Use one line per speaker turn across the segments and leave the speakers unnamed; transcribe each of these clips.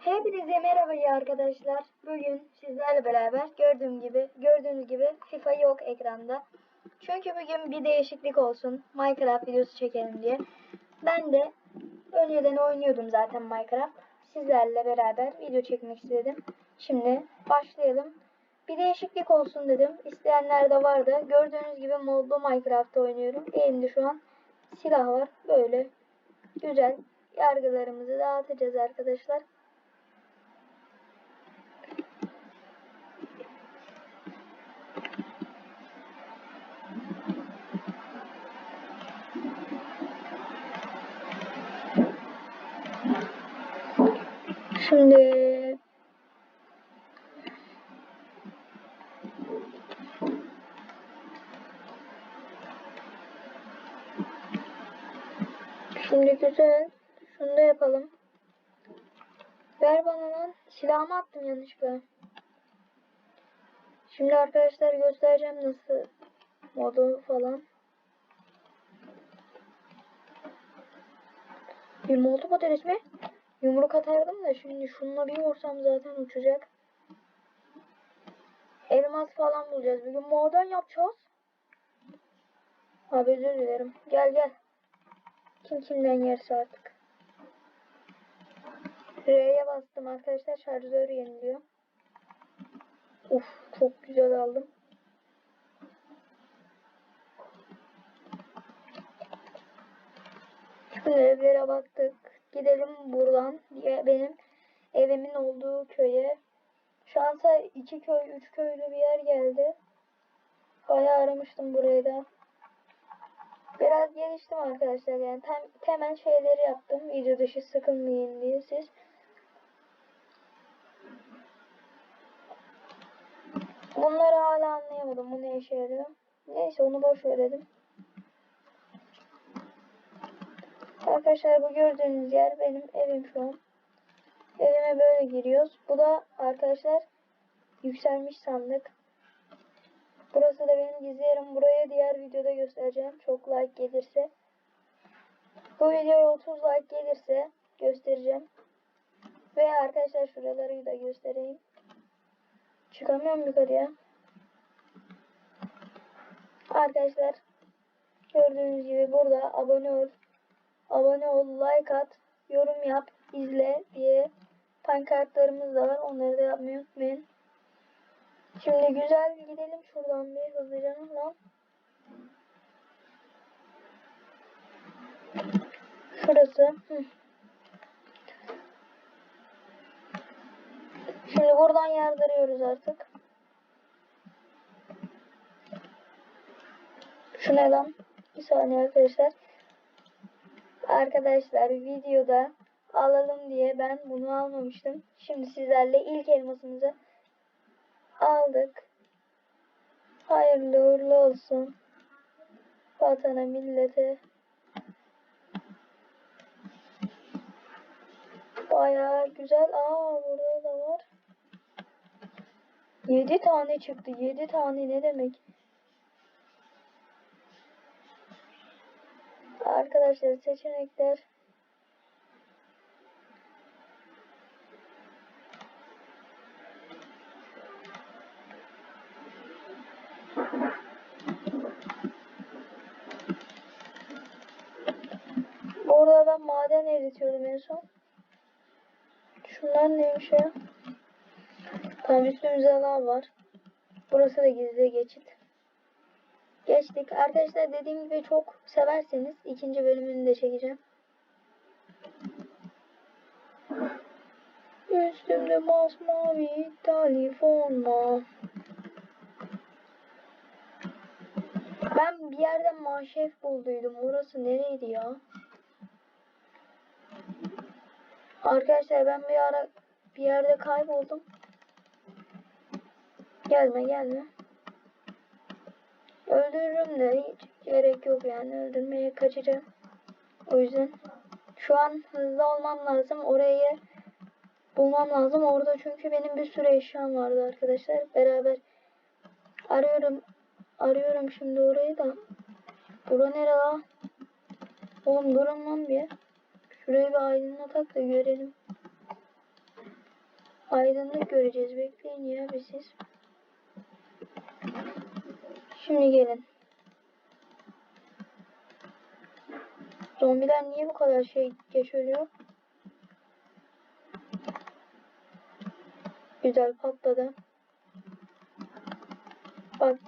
Hepinize merhaba ya arkadaşlar. Bugün sizlerle beraber gördüğüm gibi gördüğünüz gibi FIFA yok ekranda. Çünkü bugün bir değişiklik olsun. Minecraft videosu çekelim diye. Ben de önceden oynuyordum zaten Minecraft. Sizlerle beraber video çekmek istedim. Şimdi başlayalım. Bir değişiklik olsun dedim. İsteyenler de vardı. Gördüğünüz gibi modlu Minecraft oynuyorum. Elimde şu an silah var. Böyle güzel yargılarımızı dağıtacağız arkadaşlar. Şimdi Şimdi güzel. Şunu da yapalım. Ver bana lan. Silahımı attım yanlışlıkla. Şimdi arkadaşlar göstereceğim nasıl modu falan. Bir moldu patates mi? Yumruk atardım da şimdi şununla bir vursam zaten uçacak. Elmas falan bulacağız. Bir gün maden yapacağız. Abi özür dilerim. Gel gel. Kim kimden yerse artık. R'ye bastım arkadaşlar. Şarjör yeniliyor. Uf çok güzel aldım. Şimdi evlere baktık. Gidelim buradan. diye Benim evimin olduğu köye. Şansa iki köy, üç köylü bir yer geldi. Bayağı aramıştım burayı da. Biraz geliştim arkadaşlar yani tem, temel şeyleri yaptım. Video dışı sıkılmayın diye siz. Bunları hala anlayamadım. Bu ne işe yarıyor. Neyse onu boş verelim. Arkadaşlar bu gördüğünüz yer benim evim şu an. Evime böyle giriyoruz. Bu da arkadaşlar yükselmiş sandık. Burası da benim gizli yerim. Buraya diğer videoda göstereceğim. Çok like gelirse. Bu videoya 30 like gelirse göstereceğim. Ve arkadaşlar şuraları da göstereyim. Çıkamıyorum yukarıya. Arkadaşlar gördüğünüz gibi burada abone ol. Abone ol, like at, yorum yap, izle diye pankartlarımız da var. Onları da yapmayı unutmayın. Şimdi güzel gidelim şuradan bir hızlıca lan. Şurası. Şimdi buradan yardırıyoruz artık. Şu ne lan? Bir saniye arkadaşlar. Arkadaşlar videoda alalım diye ben bunu almamıştım. Şimdi sizlerle ilk elmasımızı aldık. Hayırlı uğurlu olsun. Vatana, millete. Bayağı güzel. Aa burada da var. 7 tane çıktı. 7 tane ne demek? Arkadaşlar seçenekler Orada ben maden eritiyordum en son. Şunlar neymiş ya? Tam üstümüzde lav var. Burası da gizli geçit. Geçtik. Arkadaşlar dediğim gibi çok severseniz ikinci bölümünü de çekeceğim. Üstümde masmavi telefonla. Ben bir yerde manşef bulduydum. Orası nereydi ya? Arkadaşlar ben bir ara bir yerde kayboldum. Gelme gelme. Öldürürüm de hiç gerek yok yani öldürmeye kaçacağım. O yüzden şu an hızlı olmam lazım. Orayı bulmam lazım. Orada çünkü benim bir sürü eşyam vardı arkadaşlar. Beraber arıyorum. Arıyorum şimdi orayı da. Bura nere? Oğlum durun lan bir. Şurayı bir aydınlatak da görelim. Aydınlık göreceğiz. Bekleyin ya bir siz. Şimdi gelin. Zombiler niye bu kadar şey geç ölüyor? Güzel patladı. Bak.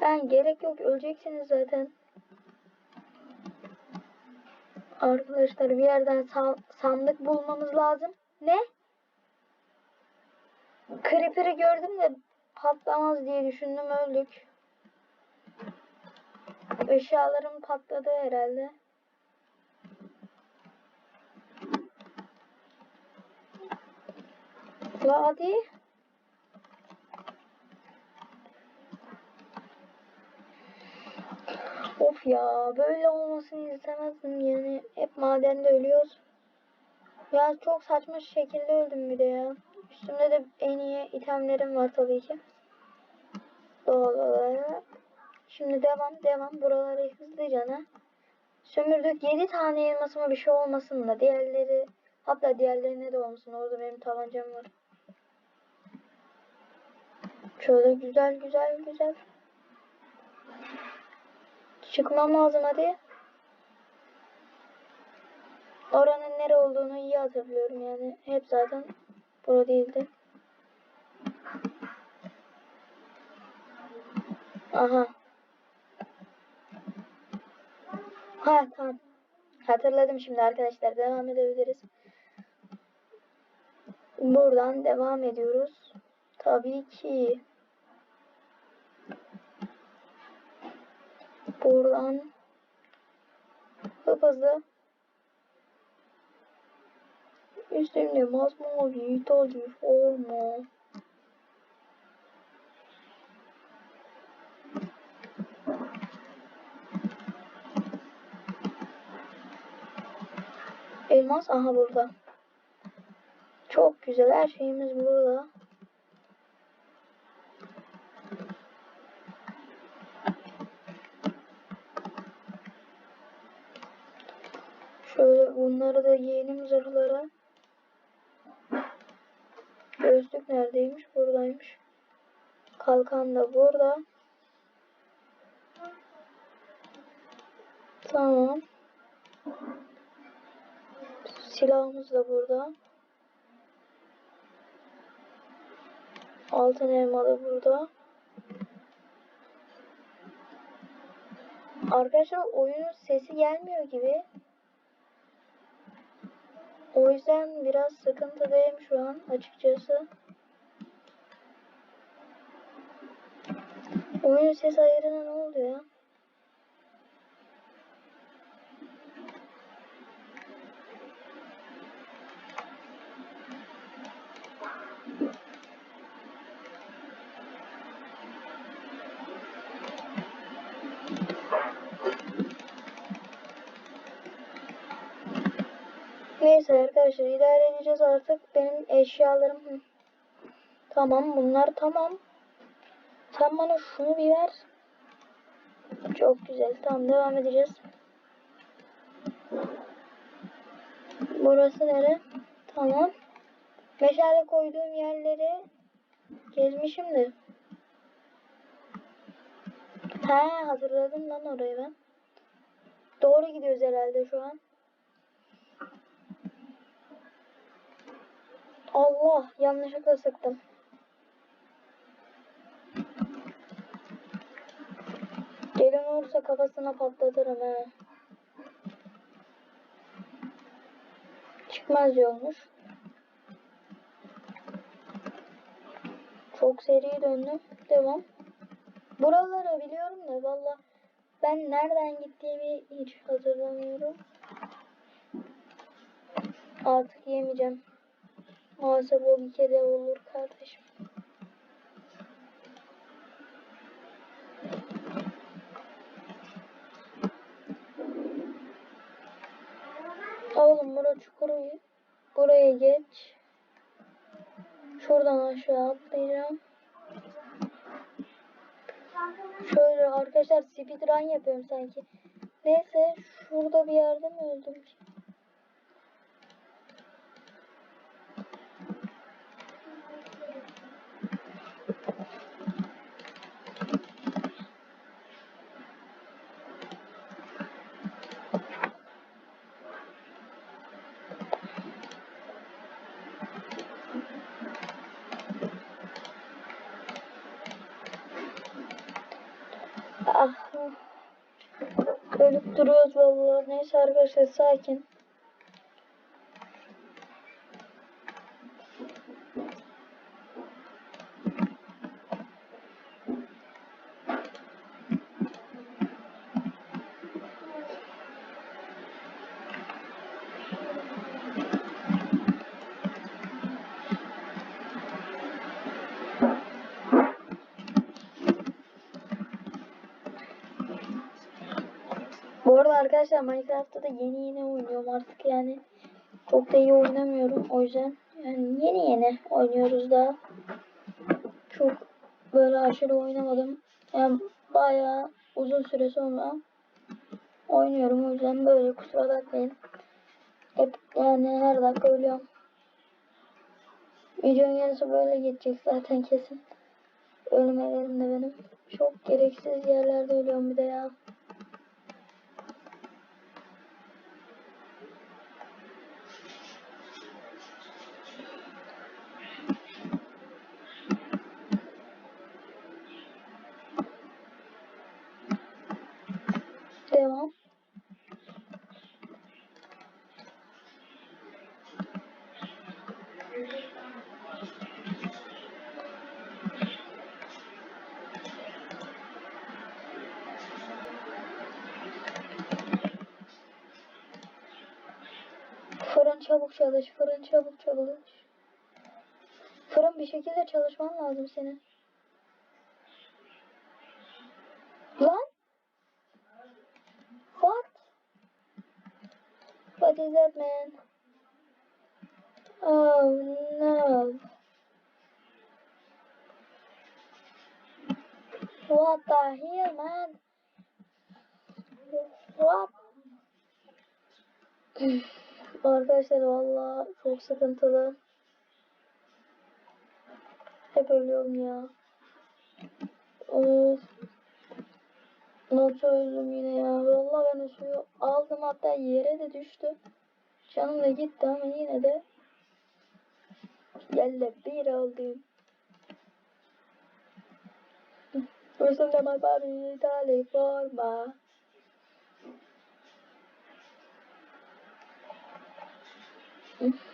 Ben gerek yok öleceksiniz zaten. Arkadaşlar bir yerden sa- sandık bulmamız lazım. Ne? Creeper'ı gördüm de patlamaz diye düşündüm öldük. Eşyalarım patladı herhalde. La. Of ya böyle olmasını istemezdim yani hep madende ölüyoruz. Ya çok saçma şekilde öldüm bir de ya. Üstümde de en iyi itemlerim var tabii ki. Doğal olarak. Şimdi devam devam buraları hızlıca Sömürdük 7 tane elmasıma bir şey olmasın da diğerleri hatta diğerlerine de olmasın. Orada benim tabancam var. Şöyle güzel güzel güzel. Çıkmam lazım hadi. Oranın nere olduğunu iyi hatırlıyorum yani. Hep zaten bura değildi. Aha. Ha tamam. Hatırladım şimdi arkadaşlar. Devam edebiliriz. Buradan devam ediyoruz. Tabii ki. Buradan hıp hızlı üstümde masmavi İtalya forma Elmas aha burada. Çok güzel her şeyimiz burada. Şöyle bunları da giyelim zırhlara. Gözlük neredeymiş? Buradaymış. Kalkan da burada. Tamam. Silahımız da burada. Altın elma da burada. Arkadaşlar oyunun sesi gelmiyor gibi. O yüzden biraz sıkıntıdayım şu an açıkçası. Oyun ses ayarına ne oldu ya? Neyse arkadaşlar idare edeceğiz artık. Benim eşyalarım tamam bunlar tamam. Sen bana şunu bir ver. Çok güzel. Tamam devam edeceğiz. Burası nere? Tamam. Meşale koyduğum yerleri gezmişim de. He hatırladım lan orayı ben. Doğru gidiyoruz herhalde şu an. Allah yanlışlıkla sıktım. Gelen olursa kafasına patlatırım he. Çıkmaz yolmuş. Çok seri döndüm. Devam. Buraları biliyorum da valla ben nereden gittiğimi hiç hatırlamıyorum. Artık yemeyeceğim. Maalesef o bir kere olur kardeşim. Oğlum bura çukuru buraya geç. Şuradan aşağı atlayacağım. Şöyle arkadaşlar speedrun yapıyorum sanki. Neyse şurada bir yerde mi öldüm ki? Ölüp duruyoruz vallahi. Neyse arkadaşlar sakin. Bu arada arkadaşlar Minecraft'ta da yeni yeni oynuyorum artık yani. Çok da iyi oynamıyorum o yüzden. Yani yeni yeni oynuyoruz daha. Çok böyle aşırı oynamadım. Yani bayağı uzun süre sonra oynuyorum o yüzden böyle kusura bakmayın. Hep yani her dakika ölüyorum. Videonun yarısı böyle geçecek zaten kesin. Ölmelerim de benim. Çok gereksiz yerlerde ölüyorum bir de ya. Çabuk çalış, fırın çabuk çalış. Fırın bir şekilde çalışman lazım senin. Lan? What? What is that man? Oh no. What the hell man? What? Arkadaşlar valla çok sıkıntılı. Hep ölüyorum ya. Of. Nasıl öldüm yine ya? Valla ben o suyu aldım hatta yere de düştü. Canım da gitti ama yine de yerle bir oldum. Üstümde my body Italy forma. Oops.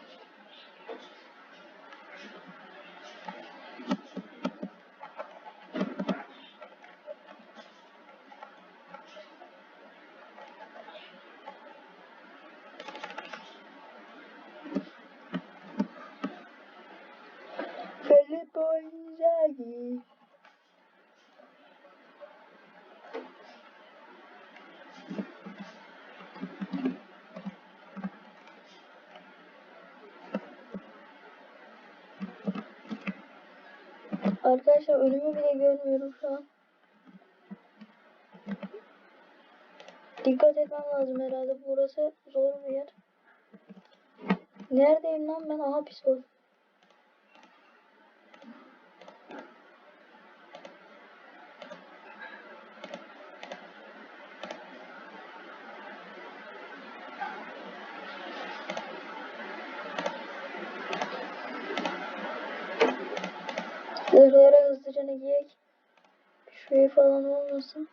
Arkadaşlar önümü bile görmüyorum şu an. Dikkat etmem lazım herhalde. Burası zor bir yer. Neredeyim lan ben? Aha pistol. Hızlıca ne giyek? Şey falan olmasın.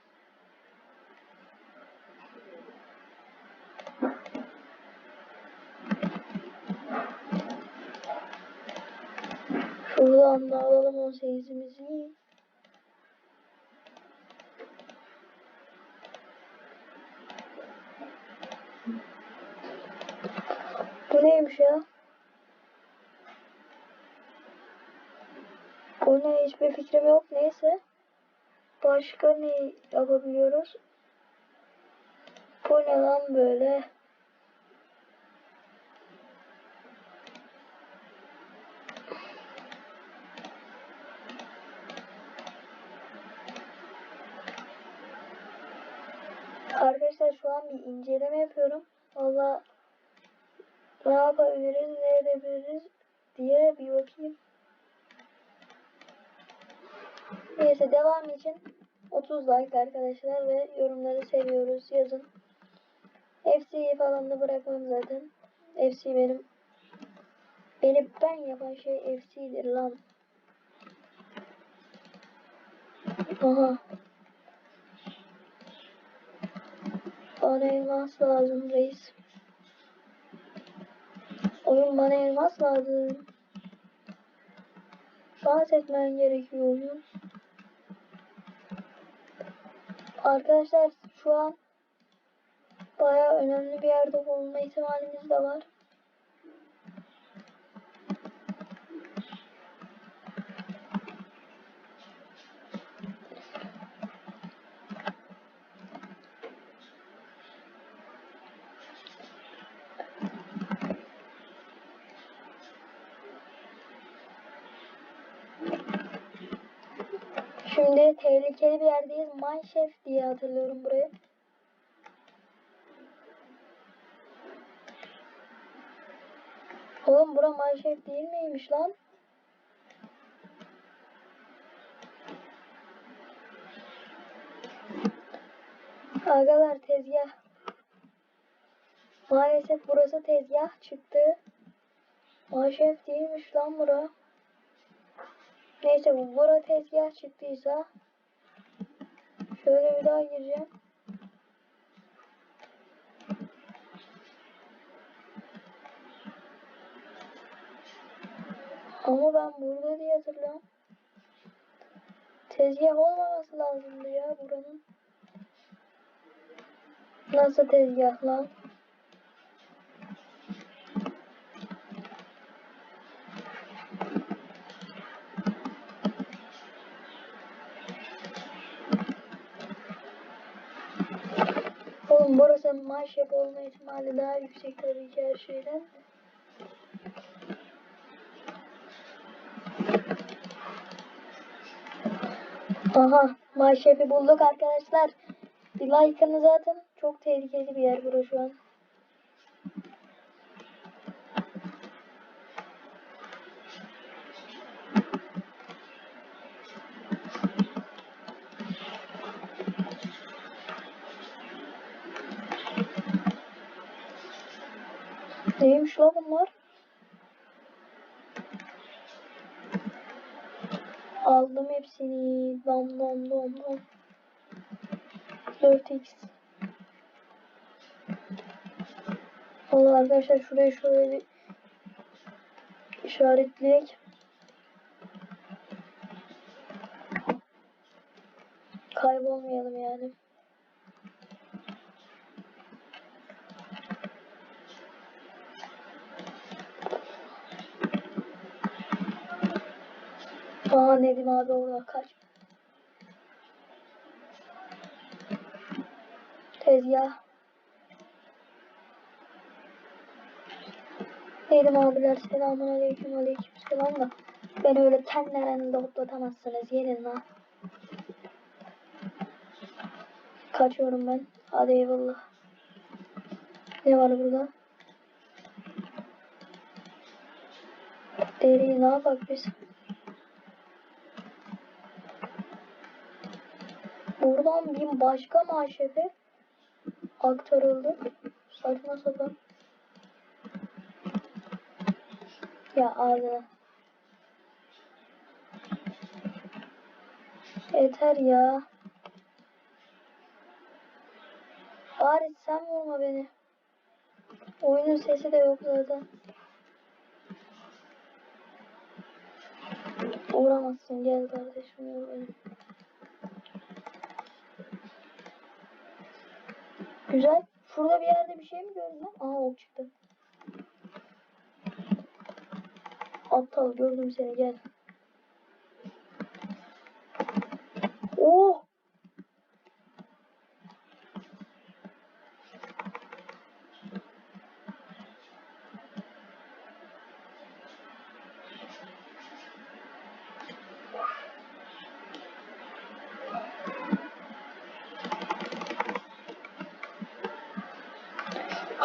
Şuradan da alalım 18'imizi. Bu neymiş ya? O ne hiçbir fikrim yok. Neyse. Başka ne yapabiliyoruz? Bu ne lan böyle? Arkadaşlar şu an bir inceleme yapıyorum. Valla ne yapabiliriz, ne edebiliriz diye bir bakayım. Neyse devam için 30 like arkadaşlar ve yorumları seviyoruz yazın. FC'yi falan da bırakmam zaten. FC benim beni ben yapan şey FC'dir lan. Aha. Bana elmas lazım reis. Oyun bana elmas lazım. Dans etmen gerekiyor oyun. Arkadaşlar şu an bayağı önemli bir yerde bulunma ihtimalimiz de var. Şimdi tehlikeli bir yerdeyiz. Mineshaft diye hatırlıyorum burayı. Oğlum bura Mineshaft değil miymiş lan? Agalar tezgah. Maalesef burası tezgah çıktı. Mineshaft değilmiş lan bura. Neyse bu bura tezgah çıktıysa şöyle bir daha gireceğim. Ama ben burada diye hatırlıyorum. Tezgah olmaması lazımdı ya buranın. Nasıl tezgah lan? Burası maşep olma ihtimali daha yüksek tabii ki her şeyden. Aha maşefi bulduk arkadaşlar. Bir like'ınızı atın. Çok tehlikeli bir yer burası şu an. Neymiş la bunlar? Aldım hepsini. Dam dam dam dam. 4x. Valla arkadaşlar şuraya şöyle bir işaretleyek. Kaybolmayalım yani. Aa Nedim abi orada kaç. Tezgah. Nedim abiler selamun aleyküm aleyküm selam da. Beni öyle aranızda hoplatamazsınız. Gelin lan. Kaçıyorum ben. Hadi eyvallah. Ne var burada? Deriyi ne yapak biz? Buradan bir başka maşefe aktarıldı. Saçma sapan. Ya abi. Yeter ya. Bari sen vurma beni. Oyunun sesi de yok zaten. Uğramazsın gel kardeşim vur Güzel. Şurada bir yerde bir şey mi gördün lan? Aa ok çıktı. Aptal gördüm seni gel. Oh!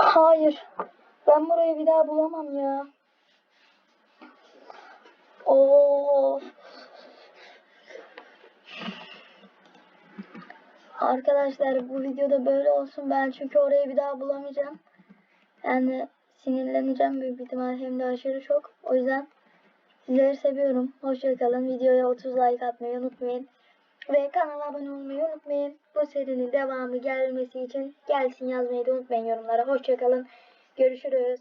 Hayır. Ben burayı bir daha bulamam ya. Oo. Arkadaşlar bu videoda böyle olsun. Ben çünkü orayı bir daha bulamayacağım. Yani sinirleneceğim büyük ihtimal hem de aşırı çok. O yüzden sizleri seviyorum. Hoşçakalın. Videoya 30 like atmayı unutmayın. Ve kanala abone olmayı unutmayın. Bu serinin devamı gelmesi için gelsin yazmayı da unutmayın yorumlara. Hoşçakalın. Görüşürüz.